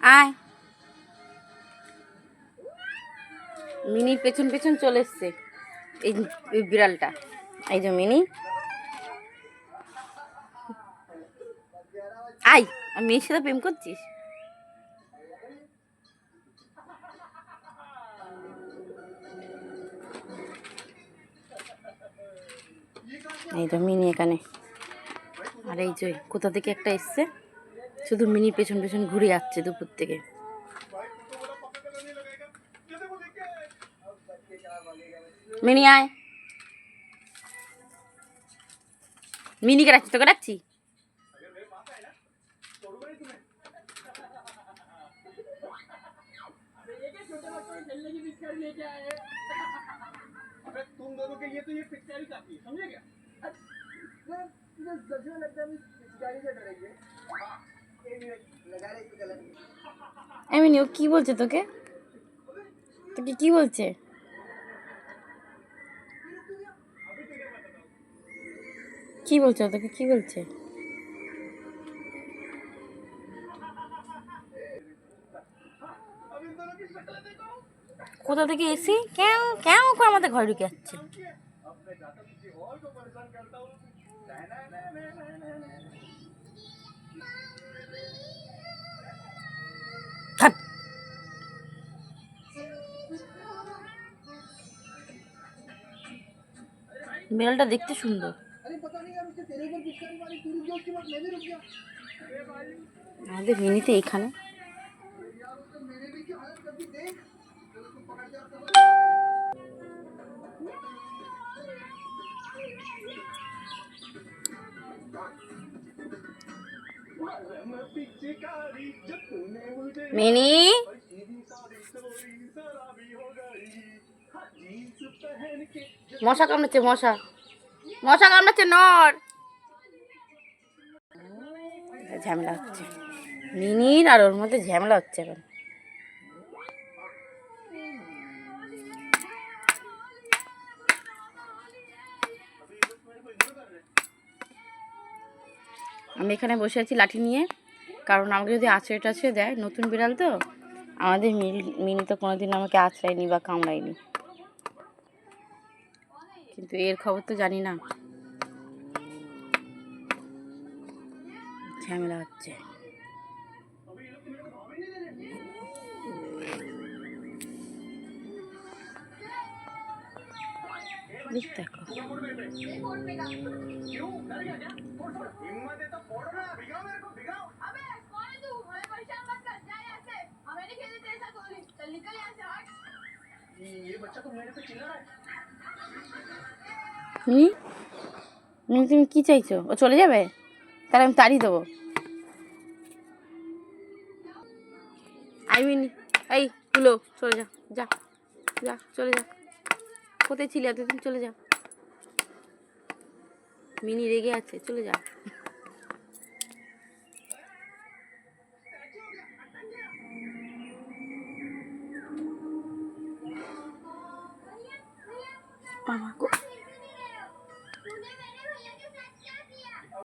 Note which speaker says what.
Speaker 1: আয়। মিনির পেছন পেছন চলে এসছে। এই বিড়ালটা। এই যে মিনি। আই আমি মেয়ের সাথে প্রেম করছিস? এই তো মিনি এখানে। আর এই যে কোথা থেকে একটা এসছে? শুধু মিনি পেছন পেছন ঘুরে যাচ্ছে দুপুর থেকে মিনি আয় মিনিকে রাখছি তোকে রাখছি
Speaker 2: तुम दोनों के लिए तो ये पिचकारी काफी है समझे क्या
Speaker 1: এই মিনি ও কি বলছে তোকে? তোকে কি বলছে? কি বলছে তোকে? কি বলছে? কোথা থেকে এসি? কেউ কেউ করে আমাদের ঘরে ঢুকে যাচ্ছে বিড়ালটা দেখতে সুন্দর। আমাদের মিনিতে এখানে। মিনি? মশা কামড়াচ্ছে, মশা। মশা কামড়াচ্ছে নর ঝামেলা হচ্ছে। মিনির আর ওর মধ্যে ঝামেলা হচ্ছে এখন। আমি এখানে বসে আছি লাঠি নিয়ে। কারণ আমাকে যদি আছড়ে টাছড়ে দেয়, নতুন বিড়াল তো, আমাদের মিনি তো কোনোদিন আমাকে আছড়ায়নি বা কামড়ায়নি। কিন্তু এর খবর তো জানি না ঝামেলা হচ্ছে এই দেখো
Speaker 2: हिम्मत है तो फोड़ो ना भिगाओ मेरे को भिगाओ
Speaker 3: अबे कौन है तू हमें परेशान मत कर जा यहाँ से हमें नहीं खेलनी तेरे साथ होली चल निकल यहाँ से हट
Speaker 2: ये बच्चा तो मेरे पे चिल्ला रहा है
Speaker 1: মিনি মিনি তুমি কী চাইছো? ও চলে যাবে? তাহলে আমি তাড়িয়ে দেবো। আই মিনি এই তুলো চলে যা যা যা, চলে যা। কোথায় ছিলে এতদিন? চলে যা। মিনি রেগে আছে, চলে যা। বাবা